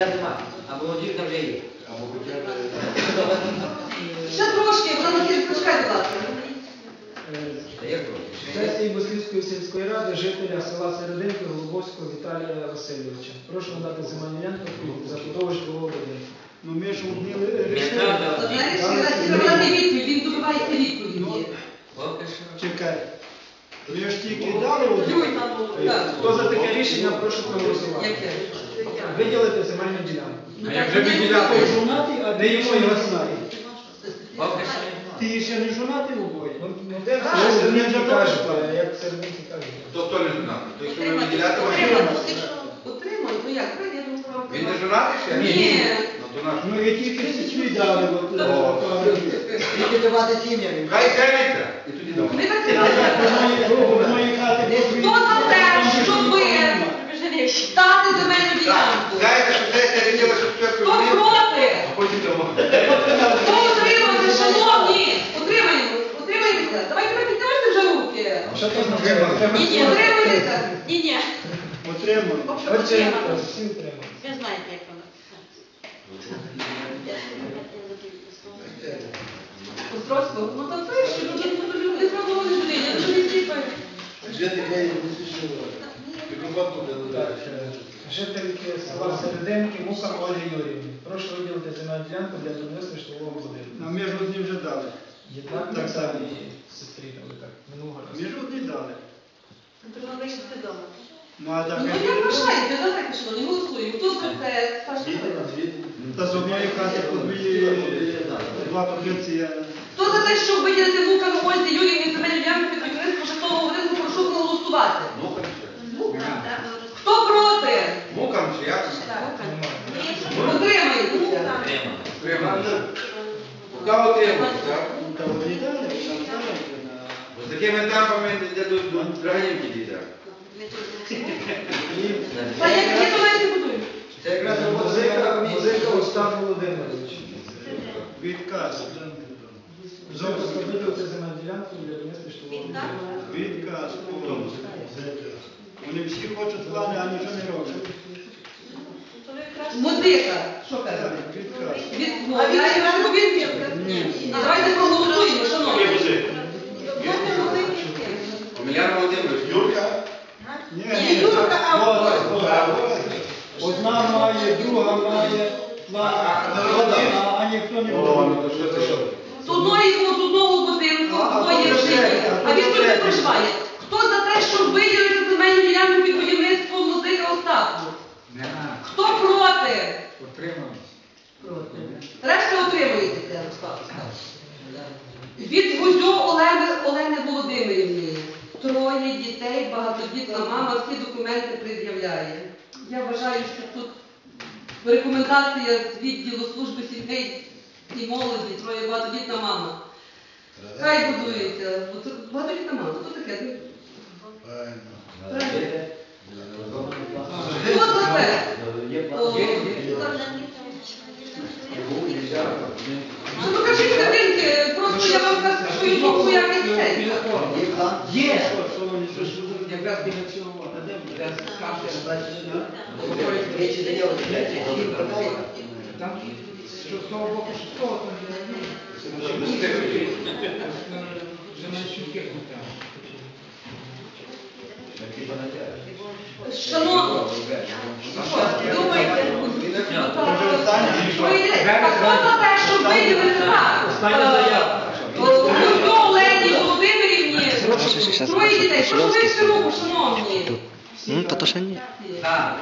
нема, а молодіжна вже є. Ще трошки, вона не почекай, будь ласка. Сесії Бослівської сільської ради жителя села Серединки Голубовського Віталія Васильовича. Прошу надати земельну під забудову житлового будинку. Ну ми ж рішили. треба. Знаєш, вона не відповідь, він добивається відповіді. Чекай. Ми ж тільки дали. Так. Хто за таке рішення, прошу проголосувати. Виділити земельну ділянку. А як же виділяти? Жонатий, а де йому його знає. Ти ще не жонатий обоє? Ну, ну де це не вже кажуть, добре. а як серединки кажуть. Тобто не жонатий. То якщо ви виділяти отримати, ну як, Він не жонатий ще? Ні. Ну то наш. Ну я тільки дали. от, О. е, Тільки давати сім'ям. Хай дивиться. І тоді не хати Хто за те, стати земельну Так, ділянку? знаєте, що сесія виділа, що спочатку Хто проти? а потім дамо. Хто утримався, шановні? Утримаємо, утримаємося. Давайте ви піднімете вже руки. Що це? Ні, ні, утримуйтеся. Ні, ні, утримали. ви знаєте, як воно. Острозько, ну то ну то люди люди пробували жити, я дуже не сліпаю. Так, е, жительки села Серединки, Мука Ольги Юрівни. Прошу виділити земельну ділянку для будівництва житлового будинку. Ну ми ж одні вже дали. Є так, Так само. і сестрі дали так, минулого Ми разу. ж одні дали. Треба вийшли вдома. Ну а так. Ну як бажаєте, давайте, що не голосуємо. Хто за те. Та з одної хати по дві, два позиції. Хто за те, щоб виділити Лука Ользі Юріївні земельну ділянку під будівництво житлового будинку, прошу проголосувати. Мукам ще. Хто проти? Мукам чи як? Утримаєтеся. Прямо. Прямо. Поки? Ну. Бо з такими темпами йде до Драганівки дійде. Та як є, то навіть. Це якраз Музика, музика. Остап Володимирович. Відказ. Зовсім виділити земельну ділянку для будівництва житлового будинку. Відказ. Вони всі хочуть плани, а нічого не роблять. Музика. Що каже? Відказ. Відмовляємо від Давайте проголосуємо, шановні. Омелян Володимирович. Юрка. Ні, Ні, Юрка, а. Одна має, друга має, а, а ніхто не О, ну? З одної з одного будинку, А, хто є а, житель. а, А він тут не проживає. Хто за те, щоб виділити земельну ділянку під будівництво музика Остапу? Хто проти? Проти. Решта утримуєтеся, Остап. Від Гузьо Олени, Олени Володимирівни. Троє дітей, багатодітна мама, всі документи пред'являє. Я вважаю, що тут рекомендація з відділу служби сімей і молоді, троє багатодітна мама. Хай будується. Багатодітна мама, хто таке? Хто Ну покажіть картинки, просто я вам кажу. Є. Що, що вони, що, що, Якраз біля цього. Якраз. Там, що з того боку, що з того, там є. Вже на щуки там. Шановні, думайте. Що йде? А хто за те, щоб виділити так? Остання заява. Гурко Олені Володимирівні. Троє дітей. Прошу вийти руку, шановні. Ну, та то ще ні. Так,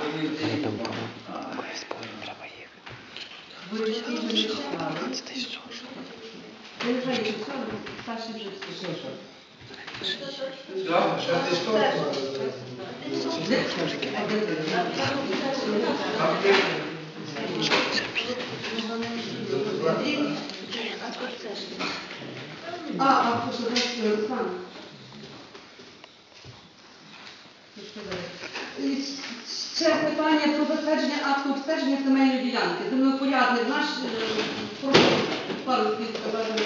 А, а, це Руслан? Ще питання про затвердження акту обстеження земельної ділянки. Землепорядник наш, е, прошу пару слів сказати.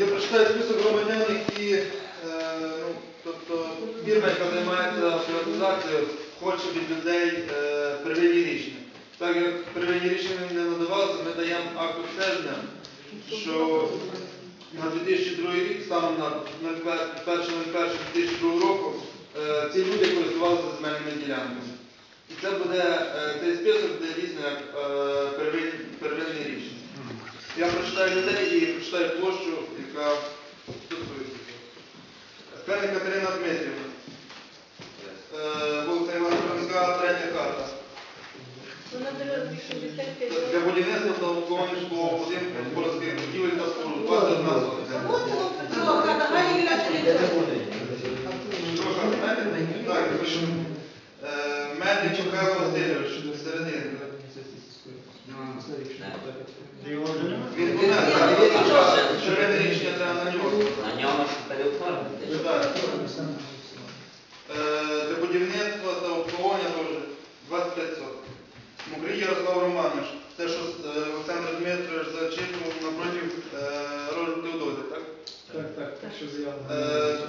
Я прочитаю список громадян, які, е, ну, тобто, фірма, яка займається приватизацією, хоче від людей е, рішення. Так як первинні рішення не надавалося, ми даємо акт обстеження, що на 2002 рік, станом на 1.01.2002 року, е, ці люди користувалися земельними ділянками. І це буде е, цей список, де дійсно як е, первинні рішення. Я прочитаю людей і прочитаю площу, яка стосується. Скляник Катерина Дмитрівна. Івана Франка, третя карта. 65 Для будівництва та обслуговування житлового будинку, господарських будівель та споруд. 21 сотня. Прошу, знаєте? Так? Е, Мельник Михайло Васильович, середини. Він буде, так, первинне рішення треба на нього. На ньому ж переоформити. Так. Е, Для будівництва та обслуговування теж 25 соток. Мокрий Ярослав Романович, те, що е, Олександр Дмитрович зачитував напротив е, роду Теодоти, так? Так, так, так, що заявлено. Е,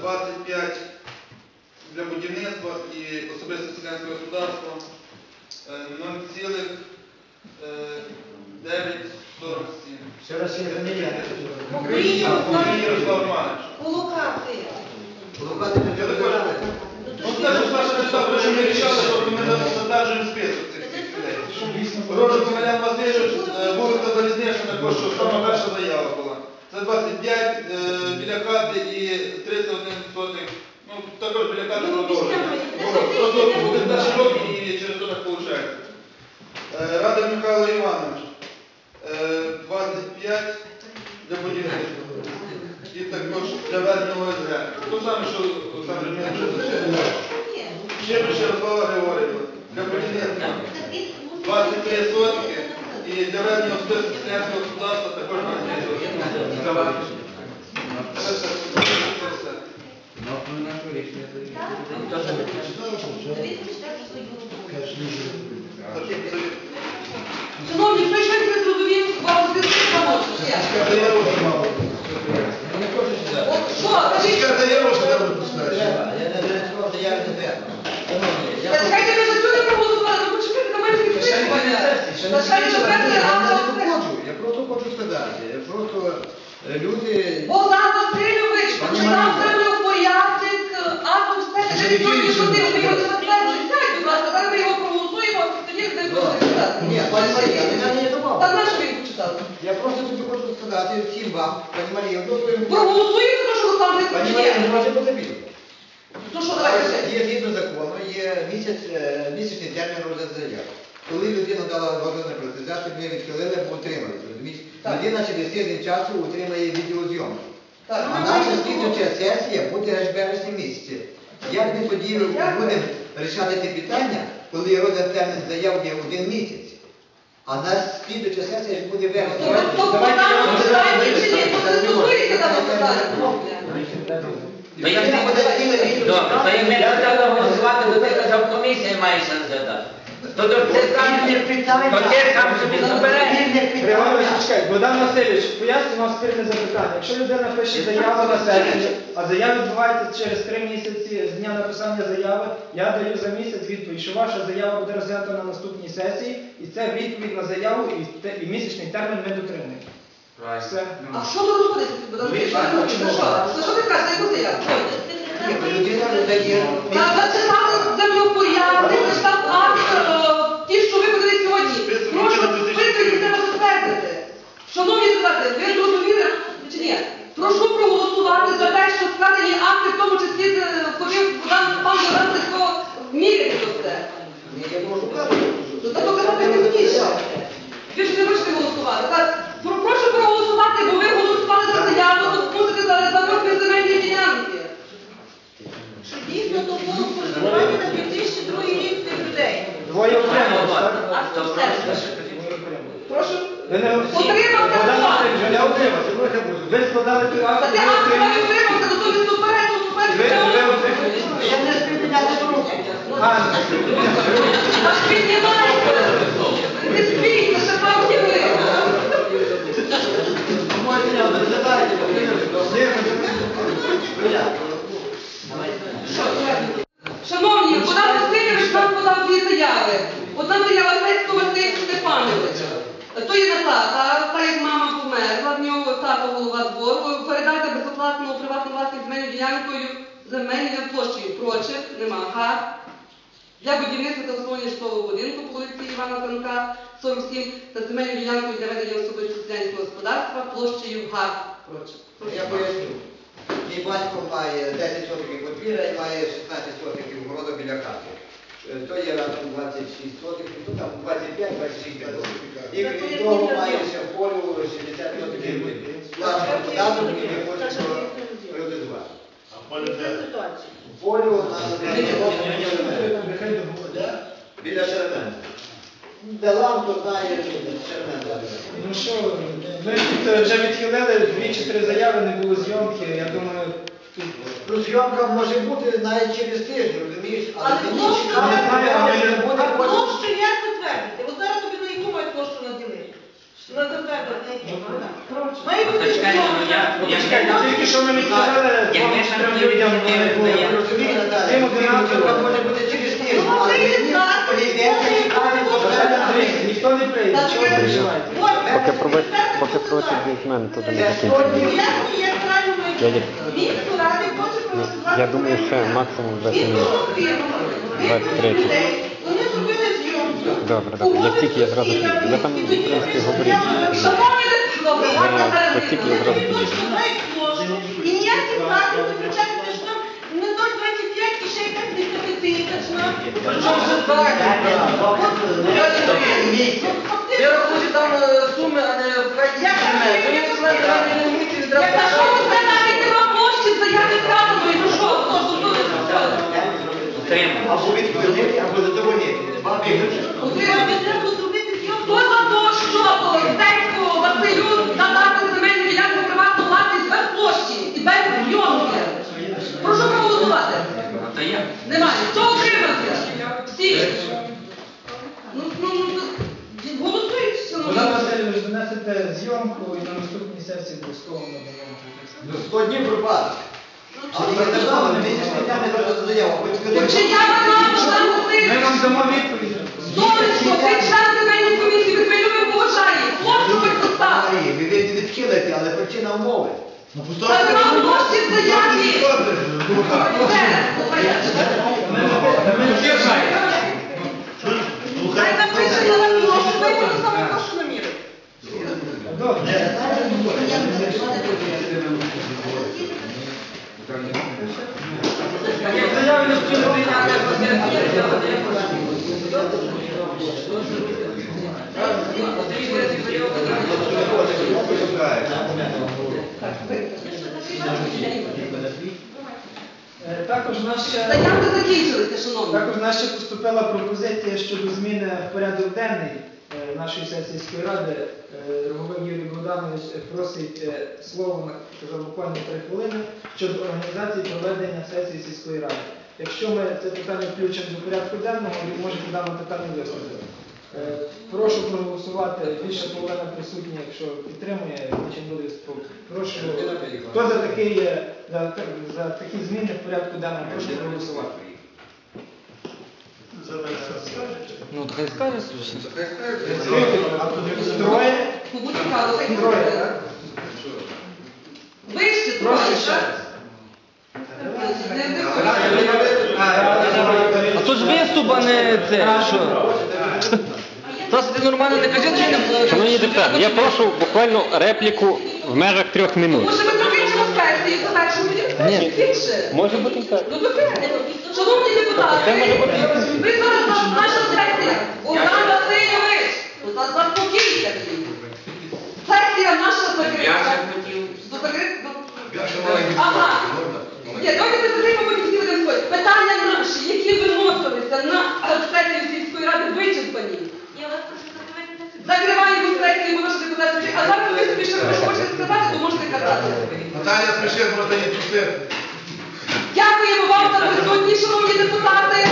25 для будівництва і особисте селянське господарство е, 0,947. Ще раз є заміняти. Мокрий Ярослав Романович. Колокація. Я також Ну, скажу, Саша, не так, що ми рішали, тобто ми затверджуємо список цих всіх людей. Рожик Омелян Васильович, е, вулиця Залізнична, також, що сама перша заява була. Це 25 е, біля хати і 31 сотих, ну, також біля хати продовжує. Просто буде перший рок і через то так виходить. Е, Михайло Іванович, е, 25 для будівництва. І також для ведення ОСГ. То саме, що Олександр Дмитрович зачитував. Щебрич Ярослава Григорівна. Для будівництва 23 сотки. І для ведення особистого селянського господарства також 23 сотки. Це все. Це все. Такі- такі- Шановні, хто щось не зрозумів, вам звідси поможе. Затверджуємо. Сядь, будь ласка, зараз ми його проголосуємо, тоді не читати. Ні, пані Марія, ви мене не давали. Та на що ви? Я просто тобі хочу сказати всім вам, пані Марія, одну свою Проголосуєте, то що Руслан не Пані Марія, не може бути більше. Ну що, давайте ще. Є згідно закону, є місяць, е, місячний термін розгляду заяв. Коли людина дала згоду на приватизацію, ми відхилили, бо утримали. розумієш? Так. Людина через тиждень часу утримає відеозйомку. Так. А наша слідча сесія буде аж в березні місяці. Як ми тоді будемо рішати ці питання, коли розгляд термін заявки є один місяць? А нас слідча сесія ж буде в вересні. То то Богдан читає чи ні? То не стосується там питання. Як не буде Добре, то як не треба голосувати, то ти казав, комісія має ще розглядати. Ти сам собі чекай, Богдан Васильович, поясню вам спірне запитання. Якщо людина пише заяву на сесію, а заява відбувається через три місяці з дня написання заяви, я даю за місяць відповідь, що ваша заява буде розглянута на наступній сесії, і це відповідь на заяву, і, те- і місячний термін ми дотримуємо. Все. А що тут розходиться, Богдан Васильович? Що? Що? Ти кажеш, яку заяву? Людина дає Та зачитали землеупорядник, зачитав акт, е, ті, що ви подали сьогодні. Прошу, список треба затвердити. Шановні депутати, ви зрозуміли чи ні? Прошу проголосувати за те, що складені акти, в тому числі е, Богдан пан Сергійович, міряти до це. Я можу казати. То це показати пізніше. Ви ж не хочете голосувати. Так, прошу проголосувати, бо ви голосували за заяву, то мусите за за земельні ділянки. Що дійсно то було користування на 2002 рік тих людей. Двоє так? А хто все? Прошу. Ви не Отримав, Богдан так. Васильович, ви не отримали. Ви складали цю Та ти акт отримали. має то тобі супереч, Ви, супереч. Я не співпрацюю з руку. Піднімається. Не спійте, ще. Шановні, Богдан Васильович нам подав дві заяви. Одна заява Грецького Васильовича брата, та як мама померла, в нього тато голова двору, передати безоплатно у приватну власність земельною ділянкою земельною площею прочих, нема га. Для будівництва та обслуговування житлового будинку по вулиці Івана Франка, 47, та земельною ділянкою для ведення особистого селянського господарства площею га прочих. Я поясню. Мій батько має 10 сотиків подвір'я і має 16 сотиків городу біля хати. Е, То є разом 26 сотиків, ну там 25-26 років. І крім того має ще в полю 60 сотиків власного податку, який він хоче приватизувати. Де? Ситуація. Полю на біля Шеремена. Де лампу знає Шеремена. Ну що, ми тут вже відхилили дві-чотири заяви, не було зйомки. Я думаю, Ну, зйомка може бути навіть через тиждень, розумієш? Але площу, цікаво, не знаю, але коли не буде а потім- площу як затвердити? От зараз тобі на яку мають площу наділити? На на яку? Має бути чекайте, ну я, я Почекайте, тільки що ми відхилили Як ми двом ще не Наталя, Цим одинаково. зйомка може через тиждень, Ну, але це і мені так. прийдеться чекати до Наталя Андріївна, ніхто не прийде, чого ви переживаєте? Поки проводять, поки проводять без мене, то не Це закінчимо. Як правильно Я є- місто ради хоче проголосувати Я думаю, ще максимум 20 Він 23. Вони. Добре, добре. Як тільки я зразу піду. Ви там, в принципі, говоріть. Шановні добре, Я як тільки я зразу піду. І заходів не виключати, що там не 0,25 і ще якась десятитисячна. Я рахую, там е, суми, а не. Я Ви не знаєте, не Я відразу. кажу, це навіть нема площі, заяві вказано, ну що, хто ж тут Утримав. або відхилити, або задовольнити. Виключно. Треба зробити зйомку. за то, що Василю надати земельну ділянку приватну власність без площі і без зйомки? Прошу проголосувати. Немає. Хто утримався? Всі. Ну, донесете зйомку і на наступній сесії обов'язково надамо. Ну, 100 днів пропад. Але ми не знали, ми не днями зразу заяву. Хоч сказали, Чи я вона, Богдан Ми вам дамо відповідь. Сонечко, ти член земельної комісії, ви любимо поважає. Площу ви поставили. Ви відхилите, але причина умови. Ну, Та нема площі в заяві. Хай напишете на площу, ви будете саме площу намірити. Добре. Як заяву не хотіли прийняти, то це Е, Також шановні. Також поступила пропозиція щодо зміни в порядок денний нашої сесії сільської ради. Е, Роговий Юрій Богданович е, просить е, слово на буквально три хвилини щодо організації проведення сесії сільської ради. Якщо ми це питання включимо до порядку денного, він може по даному питанню висловити. Е, Прошу проголосувати. Більше половина присутні, якщо підтримує, значить буде спокій. Прошу, хто за такий, е, за, за такі зміни в порядку денному, прошу проголосувати. Ну, хай скаже. Троє? Кому цікаво, хай Троє, буде. так? Вище Прошу троє, ще так? раз. Не вдихуйте. А то ж виступ, а не це. Що? Просто ти нормально не кажи, чи не Шановні депутати, я прошу буквально репліку в межах трьох минут. Може, ми закінчимо сесію, по першому Ні. більше? Може бути так. Ну, добре. Шановні депутати, ви зараз на- наша Богдан Васильович, заспокійся. Сесія наша закрита. Ага. Ні, давайте ми всі говорити. Питання наші, які виносилися на сесію сільської ради, вичерпані. Я вас прошу закривати на Закриваємо сесію, наші депутати, а зараз ви собі хочете сказати, то можете казати. Наталя Смішек, можна не пустити. Дякуємо вам за присутність, шановні депутати.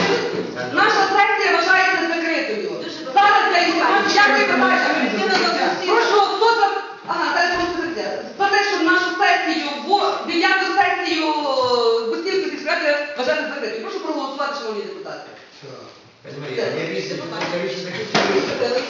Наша сесія вважається закритою. Зараз для інформації. Дякую, Наталя. Прошу, хто за... Ага, зараз вам скажете. За те, щоб нашу сесію, в дев'яту сесію Бустівської сільської ради вважати. Прошу проголосувати, шановні депутати.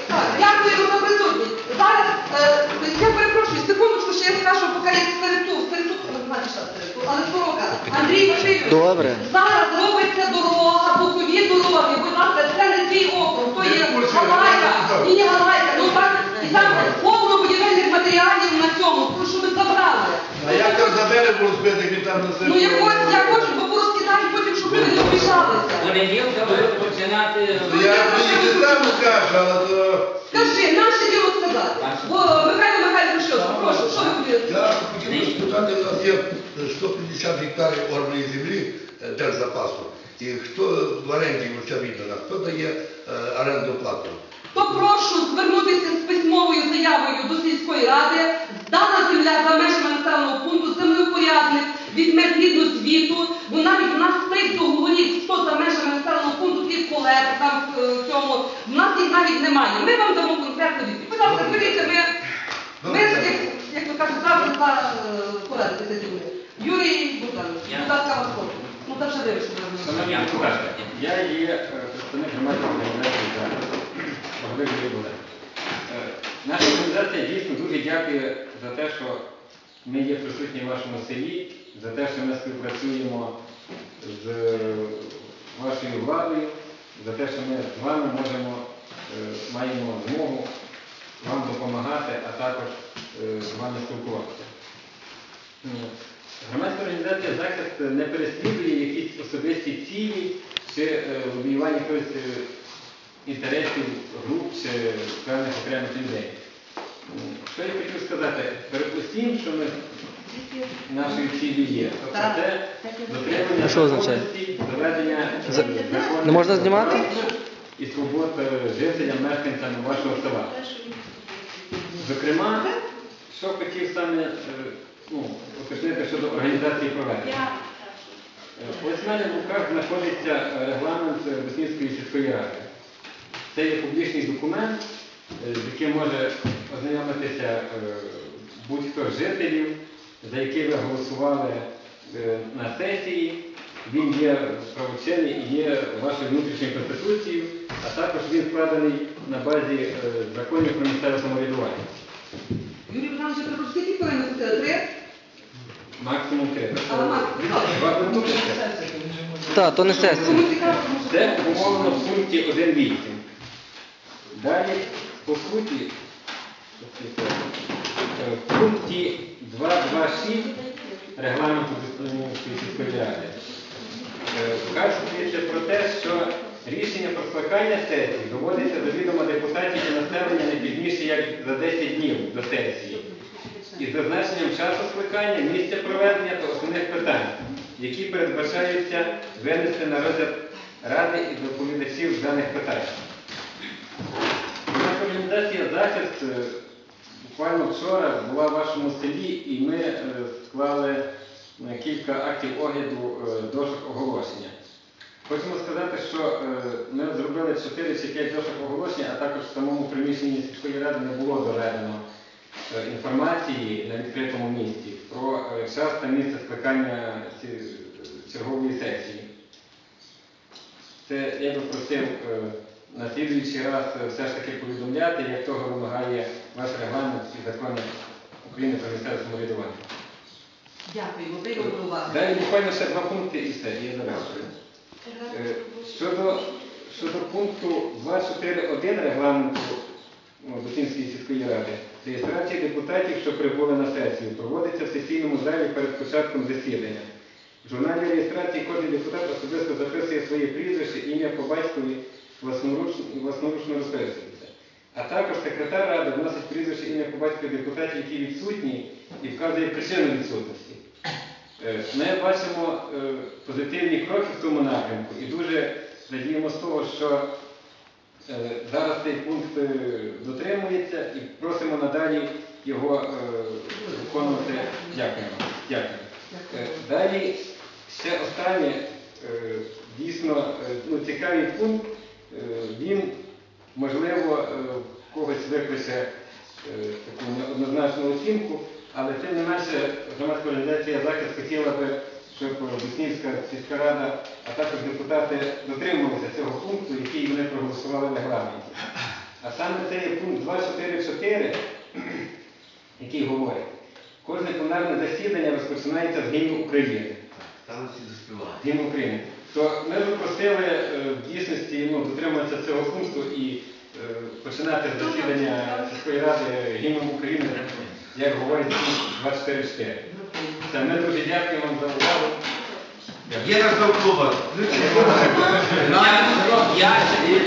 Так, Дякуємо за присутність. Зараз Е, Я перепрошую, секундочку, ще я скажу, поки я серету, серету, знаєте, що серету, але сорока. Андрій Васильович, Добре. зараз робиться дорога, бокові дороги, будь ласка, це не твій округ, то є Галайка, і не Галайка, ну так, і там повно будівельних матеріалів на цьому, прошу ви забрали. А як там за берег було збити, як він там на Ну я Понеділка починати. Я мені не сам кажу, але то... Скажи, наше діло сказати. Бо Михайло Михайлович, що, прошу, що ви хотіли? Я хотів би спитати, у нас є 150 гектарів орної землі е, держзапасу. І хто в оренді ця віддана, хто дає е, оренду плату? То прошу звернутися з письмовою заявою до сільської ради. Дана земля за межами населеного пункту, землеупорядник, візьме згідно звіту, бо навіть у нас тих договорів, хто за межами населеного пункту, тих колег там в е, цьому, в нас їх навіть немає. Ми вам дамо конкретну відповідь. Будь ласка, беріться, ми, ми як, як ви кажете, завжди за е, порадитися зі. Юрій Богданович, будь ласка, вас прошу. Ну, та вже ви, що ви Шановні я є е, представник громадської організації. Богдан Юрій Е, Наша організація дійсно дуже дякує за те, що ми є присутні в вашому селі, за те, що ми співпрацюємо з вашою владою, за те, що ми з вами можемо, е, маємо змогу вам допомагати, а також е, з вами спілкуватися. Громадська організація захист не переслідує якісь особисті цілі чи лобіювання якихось е, інтересів груп чи певних окремих людей. Що я хотів сказати? Перед усім, що ми нашою цілі є, тобто це дотримання Що законності, доведення За- Не можна знімати? і свобод е, жителям, мешканцям вашого села. Зокрема, що хотів саме е, ну, уточнити щодо організації проведення. Е, Ось в мене в руках знаходиться регламент Боснійської сільської ради. Це є публічний документ, е, з яким може ознайомитися е, будь-хто з жителів, за який ви голосували е, на сесії. Він є правочинний і є вашою внутрішньою конституцією, а також він складений на базі законів про місцеве самоврядування. Юрій прошу, скільки хвилин ви? Три? Максимум три. Але максимум. Так, то не сесія. Це умовлено в пункті 1.8. Далі, по суті, е, в пункті 2.2.6 регламенту сільської ради е, вказується про те, що рішення про скликання сесії доводиться до відома депутатів і населення не пізніше, як за 10 днів до сесії. Із зазначенням часу скликання, місця проведення та основних питань, які передбачаються винести на розгляд Ради і доповідачів з даних питань. Наша організація захист е, буквально вчора була в вашому селі і ми е, склали е, кілька актів огляду е, дошок оголошення. Хочемо сказати, що е, ми зробили 4 чи 5 дошок оголошення, а також в самому приміщенні сільської ради не було доведено е, інформації на відкритому місці про е, час та місце скликання чергової сесії. Це я би просив е, на слідуючий раз е, все ж таки повідомляти, як того вимагає ваш регламент і закон України про місцеве самоврядування. Дякую, ви увагу. Далі буквально ще два пункти і все, і я завершую. Е, Щодо, щодо пункту 2.4.1 регламенту ну, Бутинської сільської ради, реєстрація депутатів, що прибули на сесію, проводиться в сесійному залі перед початком засідання. В журналі реєстрації кожен депутат особисто записує своє прізвище, ім'я по батькові власноручно, власноручно. А також секретар ради вносить прізвище ім'я по батькові депутатів, які відсутні, і вказує причину відсутності. Е, Ми бачимо е, позитивні кроки в цьому напрямку і дуже радіємо з того, що е, зараз цей пункт дотримується і просимо надалі його виконувати. Дякуємо. Дякую. Далі ще останнє дійсно ну, цікавий пункт. Е, Він, можливо, е, в когось викличе е, таку неоднозначну оцінку, але тим не менше громадська організація захист хотіла би, щоб Буснівська сільська рада, а також депутати дотримувалися цього пункту, який вони проголосували в регламенті. А саме це є пункт 2.4.4, який говорить, кожне пленарне засідання розпочинається з гімну України. Гімн України. То ми би просили е, в дійсності ну, дотримуватися цього пункту і е, починати засідання сільської ради гімном України, як говорить пункт 24.4. Це ми дуже дякуємо вам за увагу. Є на клуба. Я е,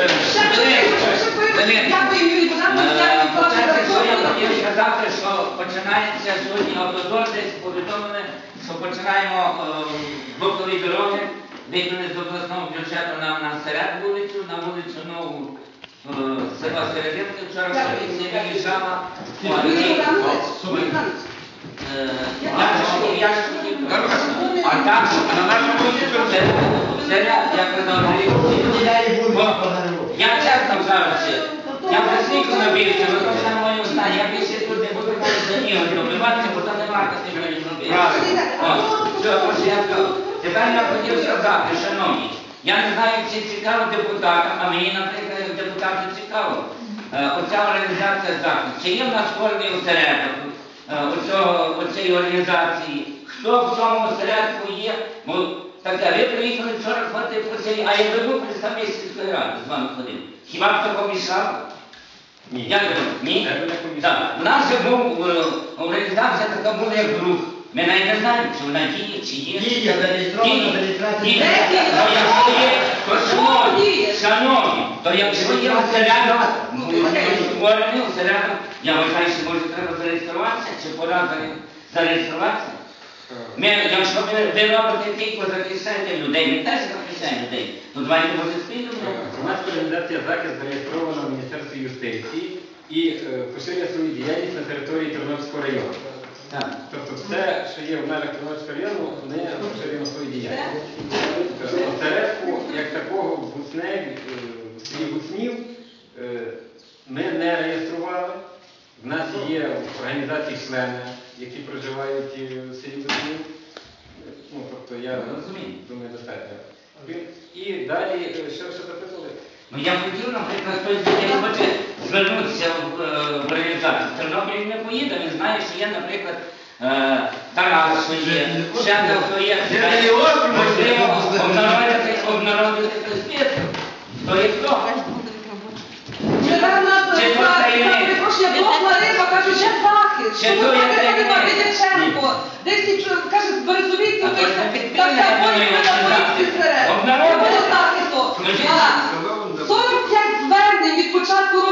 Е, що сказати, що починається сьогодні автодор, десь повідомили, що починаємо е, бокові дороги, виконали з обласного бюджету на, на серед вулицю, на вулицю Нову е, села Серединки, вчора поліція виїжджала. От, і-. Е, Я ж хотів, я. А на нашому вулицю, це, це я, я казав, я чесно кажучи, я вже стільки набився, ви то все мою знаю, я більше тут не буду за нього добиватися, бо там не варто з ним робити. От, все, ось я скажу. Тепер я хотів сказати, шановні, я не знаю, чи цікаво депутатам, а мені, наприклад, депутату цікаво. Е, Оця організація заходу. Чи є в нас формі осередок е, оцієї організації? Хто в цьому осередку є? Бо таке, ви приїхали вчора ходити по селі, а якби був представник сільської ради з вами ходив, хіба б це помішало? Ні. Як ви? Ні? Так. У нас був е, організація така була як друг. Ми навіть не знаємо, чи вона діє, чи є. Діє, зареєстрована, Діє. реєстрація. Діє. Де діє? То якщо є, то шановні, шановні, то якщо є осередок, Ну, створений осередок, я вважаю, що може треба зареєструватися, чи пора зареєструватися. Ми, якщо ви, ви робите тільки захищаєте людей, ми теж захищаємо людей, то давайте може спільно. Громадська організація захист зареєстрована в Міністерстві юстиції і е, поширює свою діяльність на території Тернопільського району. Тобто все, що є в межах Тернопільського району, ми поширюємо свою діяльність. Осередку, як такого, в Гуцневі, е, в селі Гуцнів, е, ми не реєстрували. В нас є в організації члени, які проживають е, в селі Гуцнів. Е, Ну, тобто я Розумію. думаю, достатньо. І далі, що, що запитували? Ну я хотів, наприклад, хтось дітей хоче звернутися в, е, в організацію. В Тернопіль не поїде, він знає, що є, наприклад, е, Тарас, що є, Шендел, що є. Можливо, обнародити, обнародити цей список. Хто є хто? Чи то за перепрошення, кажуть, ще. Чи то є таємниця? нема, Десь і чо- каже, Березовіці, А то не підпільне, так, я думаю, серед. Обнародити. Було захисту. Скажіть. А, 45 звернень від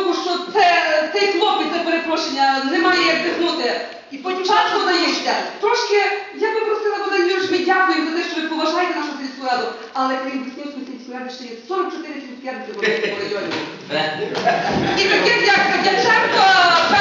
тому що це, цей хлопець, це перепрошення, немає як дихнути. І потім часто даєшся. Трошки я би просила Богдан Юрійович, ми дякуємо за те, що ви поважаєте нашу сільську раду, але крім Біснівської сільської ради ще є 44 сільські ради в районі. Е. І таке як дівчатко.